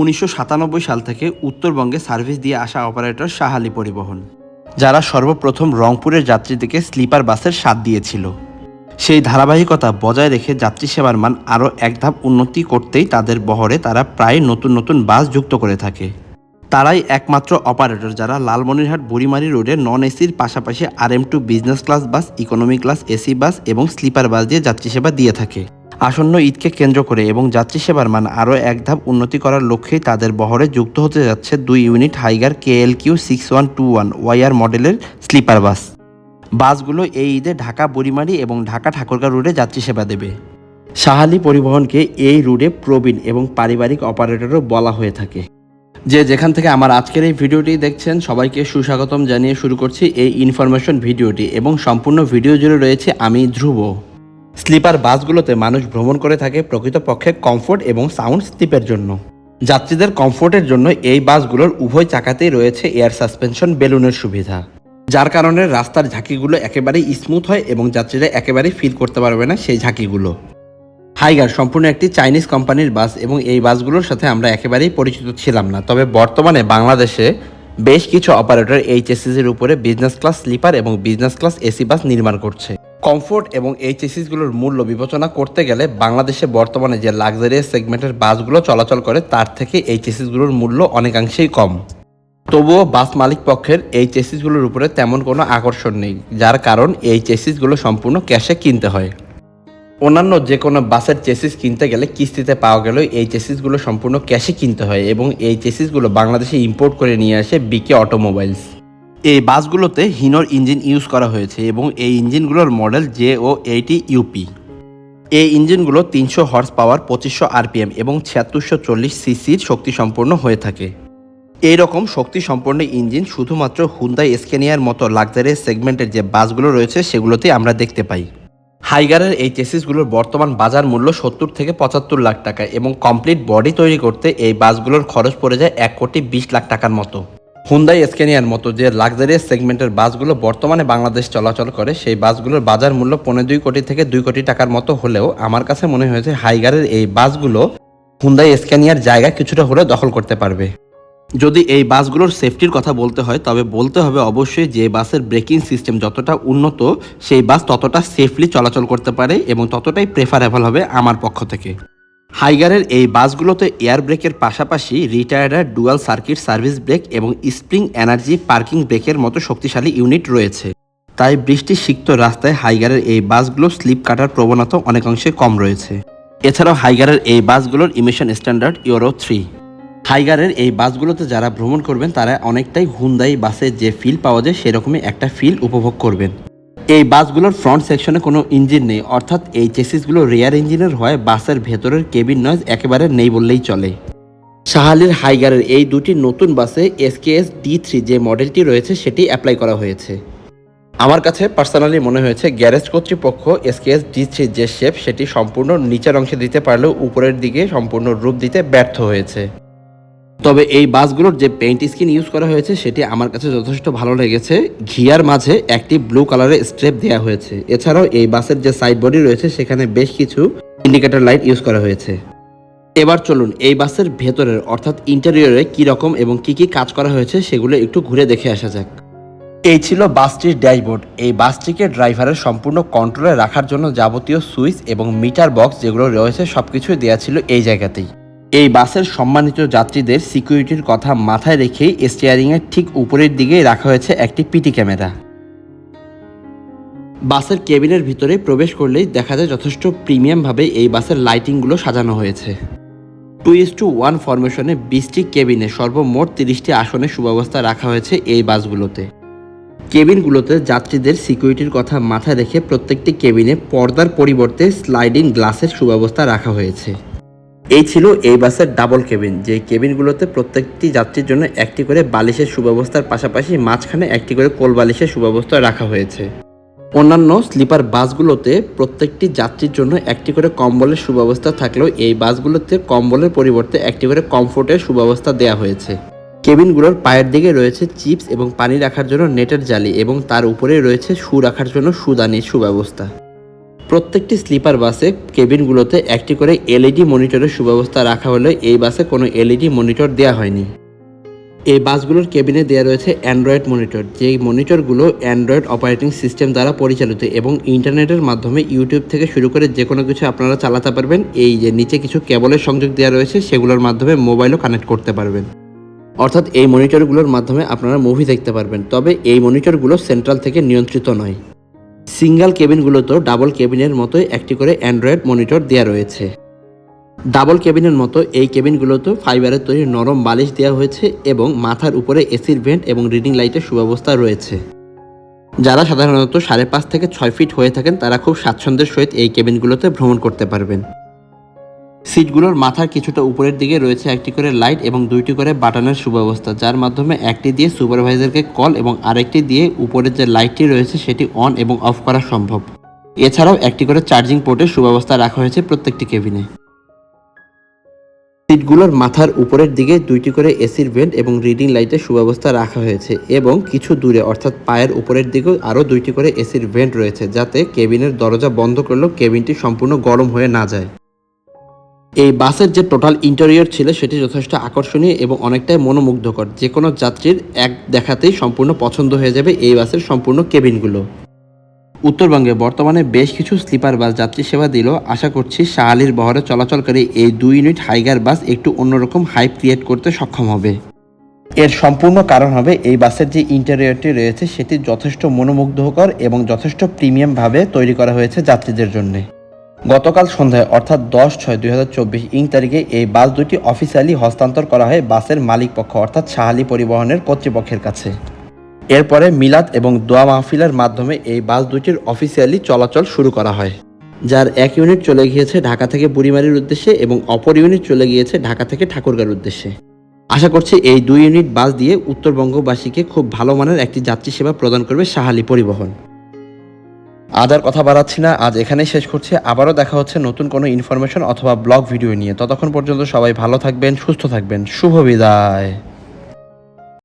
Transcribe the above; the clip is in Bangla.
উনিশশো সাতানব্বই সাল থেকে উত্তরবঙ্গে সার্ভিস দিয়ে আসা অপারেটর শাহালি পরিবহন, যারা সর্বপ্রথম রংপুরের যাত্রীদেরকে স্লিপার বাসের স্বাদ দিয়েছিল। সেই ধারাবাহিকতা বজায় রেখে যাত্রী সেবার মান আরও এক ধাপ উন্নতি করতেই তাদের বহরে তারা প্রায় নতুন নতুন বাস যুক্ত করে থাকে। তারাই একমাত্র অপারেটর যারা লালমনিরহাট বুড়িমারি রোডে নন এসির পাশাপাশি আর M two business class bus, economy class, AC bus এবং স্লিপার বাস দিয়ে যাত্রী সেবা দিয়ে থাকে। আসন্ন ঈদকে কেন্দ্র করে এবং যাত্রী সেবার মান আরও এক ধাপ উন্নতি করার লক্ষ্যেই তাদের বহরে যুক্ত হতে যাচ্ছে দুই unit Higer KL Q six one two one YR মডেলের স্লিপার বাস। বাসগুলো এই ঈদে ঢাকা, বুড়িমারি এবং ঢাকা ঠাকুরগাঁ রুটে যাত্রী সেবা দেবে। সাহালি পরিবহনকে এই রুটে প্রবীণ এবং পারিবারিক অপারেটরও বলা হয়ে থাকে। যে যেখান থেকে আমার আজকের এই ভিডিওটি দেখছেন, সবাইকে সুস্বাগতম জানিয়ে শুরু করছি এই ইনফরমেশন ভিডিওটি এবং সম্পূর্ণ ভিডিও জুড়ে রয়েছে আমি, ধ্রুব। স্লিপার বাসগুলোতে মানুষ ভ্রমণ করে থাকে প্রকৃতপক্ষে কমফোর্ট এবং সাউন্ড স্লিপের জন্য। যাত্রীদের কমফোর্টের জন্য এই বাসগুলোর উভয় চাকাতেই রয়েছে এয়ার সাসপেনশন বেলুনের সুবিধা। যার কারণে রাস্তার ঝাঁকিগুলো একেবারেই স্মুথ হয় এবং যাত্রীরা একেবারেই ফিল করতে পারবে না সেই ঝাঁকিগুলো। হাইগার সম্পূর্ণ একটি চাইনিজ কোম্পানির বাস এবং এই বাসগুলোর সাথে আমরা একেবারেই পরিচিত ছিলাম না। তবে বর্তমানে বাংলাদেশে বেশ কিছু অপারেটর এইচএসিসির উপরে বিজনেস ক্লাস স্লিপার এবং বিজনেস ক্লাস এসি বাস নির্মাণ করছে। কমফোর্ট এবং এইচএসিসগুলোর মূল্য বিবেচনা করতে গেলে বাংলাদেশে বর্তমানে যে লাক্সারিয়াস সেগমেন্টের বাসগুলো চলাচল করে, তার থেকে এইচএসিসগুলোর মূল্য অনেকাংশেই কম। তবুও বাস মালিক পক্ষের এই চেসিসগুলোর উপরে তেমন কোনো আকর্ষণ নেই, যার কারণ এই চেসিসগুলো সম্পূর্ণ ক্যাশে কিনতে হয়। অন্যান্য যে কোনো বাসের চেসিস কিনতে গেলে কিস্তিতে পাওয়া গেলেও এই চেসিসগুলো সম্পূর্ণ ক্যাশে কিনতে হয় এবং এই চেসিসগুলো বাংলাদেশে ইম্পোর্ট করে নিয়ে আসে বিকে অটোমোবাইলস। এই বাসগুলোতে হিনোর ইঞ্জিন ইউজ করা হয়েছে এবং এই ইঞ্জিনগুলোর model J O eighty UP এই ইঞ্জিনগুলো তিনশো হর্স পাওয়ার, পঁচিশশো আরপিএম এবং ছিয়াত্তরশো চল্লিশ সিসির শক্তি সম্পন্ন হয়ে থাকে। এই রকম শক্তি সম্পন্ন ইঞ্জিন শুধুমাত্র হুন্দাই স্কেনিয়ার মতো লাক্সারিয়াস সেগমেন্টের যে বাসগুলো রয়েছে, সেগুলোতেই আমরা দেখতে পাই। হাইগারের এই চেসিসগুলোর বর্তমান বাজার মূল্য সত্তর থেকে পঁচাত্তর লাখ টাকা এবং কমপ্লিট বডি তৈরি করতে এই বাসগুলোর খরচ পড়ে যায় এক কোটি বিশ লাখ টাকার মতো। হুন্দাই স্কেনিয়ার মতো যে লাক্সারিয়াস সেগমেন্টের বাসগুলো বর্তমানে বাংলাদেশ চলাচল করে, সেই বাসগুলোর বাজার মূল্য পনেরো দুই কোটি থেকে দুই কোটি টাকার মতো হলেও আমার কাছে মনে হয়েছে হাইগারের এই বাসগুলো হুন্দাই স্ক্যানিয়ার জায়গা কিছুটা হলেও দখল করতে পারবে। যদি এই বাসগুলোর সেফটির কথা বলতে হয়, তবে বলতে হবে অবশ্যই যে বাসের ব্রেকিং সিস্টেম যতটা উন্নত, সেই বাস ততটা সেফলি চলাচল করতে পারে এবং ততটাই প্রেফারেবল হবে আমার পক্ষ থেকে। হাইগারের এই বাসগুলোতে এয়ার ব্রেকের পাশাপাশি retarder dual circuit service brake এবং স্প্রিং এনার্জি পার্কিং ব্রেকের মতো শক্তিশালী ইউনিট রয়েছে। তাই বৃষ্টি সিক্ত রাস্তায় হাইগারের এই বাসগুলো স্লিপ কাটার প্রবণতা অনেকাংশে কম রয়েছে। এছাড়াও হাইগারের এই বাসগুলোর ইমিশন স্ট্যান্ডার্ড ইউরো থ্রি হাইগারের এই বাসগুলোতে যারা ভ্রমণ করবেন, তারা অনেকটাই হুন্দাই বাসে যে ফিল পাওয়া যায়, সেরকমই একটা ফিল উপভোগ করবেন। এই বাসগুলোর ফ্রন্ট সেকশনে কোনো ইঞ্জিন নেই। অর্থাৎ এই চেসিসগুলো রেয়ার ইঞ্জিনের হয়, বাসের ভেতরের কেবিন নয়েজ একেবারে নেই বললেই চলে। শাহালির হাইগারের এই দুটি নতুন বাসে এসকেএস ডি থ্রি যে মডেলটি রয়েছে, সেটি অ্যাপ্লাই করা হয়েছে। আমার কাছে পার্সোনালি মনে হয়েছে গ্যারেজ কর্তৃপক্ষ এসকেএস ডি থ্রি যে শেপ সেটি সম্পূর্ণ নিচের অংশে দিতে পারলেও উপরের দিকে সম্পূর্ণ রূপ দিতে ব্যর্থ হয়েছে। তবে এই বাসগুলোর যে পেইন্ট স্কিন ইউজ করা হয়েছে, সেটি আমার কাছে যথেষ্ট ভালো লেগেছে। ঘিয়ার মাঝে একটি ব্লু কালারের স্ট্রেপ দেওয়া হয়েছে। এছাড়াও এই বাসের যে সাইড বডি রয়েছে, সেখানে বেশ কিছু ইন্ডিকেটর লাইট ইউজ করা হয়েছে। এবার চলুন এই বাসের ভেতরের, অর্থাৎ ইন্টেরিয়রে কি রকম এবং কি কি কাজ করা হয়েছে, সেগুলো একটু ঘুরে দেখে আসা যাক। এই ছিল বাসটির ড্যাশবোর্ড এই বাসটিকে ড্রাইভারের সম্পূর্ণ কন্ট্রোলে রাখার জন্য যাবতীয় সুইচ এবং মিটার বক্স যেগুলো রয়েছে, সবকিছুই দেওয়া ছিল এই জায়গাতেই। এই বাসের সম্মানিত যাত্রীদের সিকিউরিটির কথা মাথায় রেখেই স্টিয়ারিংয়ের ঠিক উপরের দিকেই রাখা হয়েছে একটি পিটি ক্যামেরা। বাসের কেবিনের ভিতরে প্রবেশ করলেই দেখা যায় যথেষ্ট প্রিমিয়ামভাবে এই বাসের লাইটিংগুলো সাজানো হয়েছে। টু ইস টু ওয়ান ফরমেশনে বিশটি কেবিনে সর্বমোট তিরিশটি আসনের সুব্যবস্থা রাখা হয়েছে এই বাসগুলোতে। কেবিনগুলোতে যাত্রীদের সিকিউরিটির কথা মাথায় রেখে প্রত্যেকটি কেবিনে পর্দার পরিবর্তে স্লাইডিং গ্লাসের সুব্যবস্থা রাখা হয়েছে। এই ছিল এই বাসের ডাবল কেবিন যে কেবিনগুলোতে প্রত্যেকটি যাত্রীর জন্য একটি করে বালিশের সুব্যবস্থার পাশাপাশি মাঝখানে একটি করে কোল বালিশের সুব্যবস্থা রাখা হয়েছে। অন্যান্য স্লিপার বাসগুলোতে প্রত্যেকটি যাত্রীর জন্য একটি করে কম্বলের সুব্যবস্থা থাকলেও এই বাসগুলোতে কম্বলের পরিবর্তে একটি করে কমফোর্টের সুব্যবস্থা দেওয়া হয়েছে। কেবিনগুলোর পায়ের দিকে রয়েছে চিপস এবং পানি রাখার জন্য নেটের জালি এবং তার উপরে রয়েছে শু রাখার জন্য সুদানির সুব্যবস্থা। প্রত্যেকটি স্লিপার বাসে কেবিনগুলোতে একটি করে এলইডি মনিটরের সুব্যবস্থা রাখা হলে এই বাসে কোনো এলইডি মনিটর দেওয়া হয়নি। এই বাসগুলোর কেবিনে দেওয়া রয়েছে অ্যান্ড্রয়েড মনিটর। যেই মনিটরগুলো অ্যান্ড্রয়েড অপারেটিং সিস্টেম দ্বারা পরিচালিত এবং ইন্টারনেটের মাধ্যমে ইউটিউব থেকে শুরু করে যে কোনো কিছু আপনারা চালাতে পারবেন, এই যে নিচে কিছু কেবলের সংযোগ দেওয়া রয়েছে, সেগুলোর মাধ্যমে মোবাইলও কানেক্ট করতে পারবেন। অর্থাৎ এই মনিটরগুলোর মাধ্যমে আপনারা মুভি দেখতে পারবেন। তবে এই মনিটরগুলো সেন্ট্রাল থেকে নিয়ন্ত্রিত নয়। সিঙ্গেল কেবিনগুলোতেও ডাবল কেবিনের মতোই একটি করে অ্যান্ড্রয়েড মনিটর দেওয়া রয়েছে। ডাবল কেবিনের মতো এই কেবিনগুলোতেও ফাইবারের তৈরি নরম বালিশ দেওয়া হয়েছে এবং মাথার উপরে এসির ভেন্ট এবং রিডিং লাইটের সুব্যবস্থা রয়েছে। যারা সাধারণত সাড়ে পাঁচ থেকে ছয় ফিট হয়ে থাকেন, তারা খুব স্বাচ্ছন্দ্যের সহিত এই কেবিনগুলোতে ভ্রমণ করতে পারবেন। সিটগুলোর মাথার কিছুটা উপরের দিকে রয়েছে একটি করে লাইট এবং দুইটি করে বাটনের সুব্যবস্থা, যার মাধ্যমে একটি দিয়ে সুপারভাইজারকে কল এবং আরেকটি দিয়ে উপরের যে লাইটটি রয়েছে সেটি অন এবং অফ করা সম্ভব। এছাড়াও একটি করে চার্জিং পোর্টের সুব্যবস্থা রাখা হয়েছে প্রত্যেকটি কেবিনে। সিটগুলোর মাথার উপরের দিকে দুইটি করে এসির ভেন্ট এবং রিডিং লাইটের সুব্যবস্থা রাখা হয়েছে এবং কিছু দূরে, অর্থাৎ পায়ের উপরের দিকেও আরও দুইটি করে এসির ভেন্ট রয়েছে, যাতে কেবিনের দরজা বন্ধ করলেও কেবিনটি সম্পূর্ণ গরম হয়ে না যায়। এই বাসের যে টোটাল ইন্টেরিয়র ছিল সেটি যথেষ্ট আকর্ষণীয় এবং অনেকটাই মনোমুগ্ধকর। যে কোনো যাত্রীর এক দেখাতেই সম্পূর্ণ পছন্দ হয়ে যাবে এই বাসের সম্পূর্ণ কেবিনগুলো। উত্তরবঙ্গে বর্তমানে বেশ কিছু স্লিপার বাস যাত্রী সেবা দিল। আশা করছি শাহালির বহরে চলাচলকারী এই দুই ইউনিট হাইগার বাস একটু অন্যরকম হাইপ ক্রিয়েট করতে সক্ষম হবে। এর সম্পূর্ণ কারণ হবে এই বাসের যে ইন্টেরিয়রটি রয়েছে সেটি যথেষ্ট মনোমুগ্ধকর এবং যথেষ্ট প্রিমিয়ামভাবে তৈরি করা হয়েছে যাত্রীদের জন্যে। গতকাল সন্ধ্যায়, অর্থাৎ দশ ছয় দুই হাজার চব্বিশ ইং তারিখে, এই বাস দুটি অফিসিয়ালি হস্তান্তর করা হয় বাসের মালিক পক্ষ, অর্থাৎ শাহালি পরিবহনের কর্তৃপক্ষের কাছে। এরপরে মিলাদ এবং দোয়া মাহফিলের মাধ্যমে এই বাস দুটির অফিসিয়ালি চলাচল শুরু করা হয়। যার এক ইউনিট চলে গিয়েছে ঢাকা থেকে বুড়িমারির উদ্দেশ্যে এবং অপর ইউনিট চলে গিয়েছে ঢাকা থেকে ঠাকুরগাঁর উদ্দেশ্যে। আশা করছি এই দুই ইউনিট বাস দিয়ে উত্তরবঙ্গবাসীকে খুব ভালো মানের একটি যাত্রী সেবা প্রদান করবে শাহালি পরিবহন। আজ আর কথা বাড়াচ্ছি না, আজ এখানেই শেষ করছি। আবারও দেখা হচ্ছে নতুন কোনো ইনফরমেশন অথবা ব্লগ ভিডিও নিয়ে। ততক্ষণ পর্যন্ত সবাই ভালো থাকবেন, সুস্থ থাকবেন। শুভ বিদায়।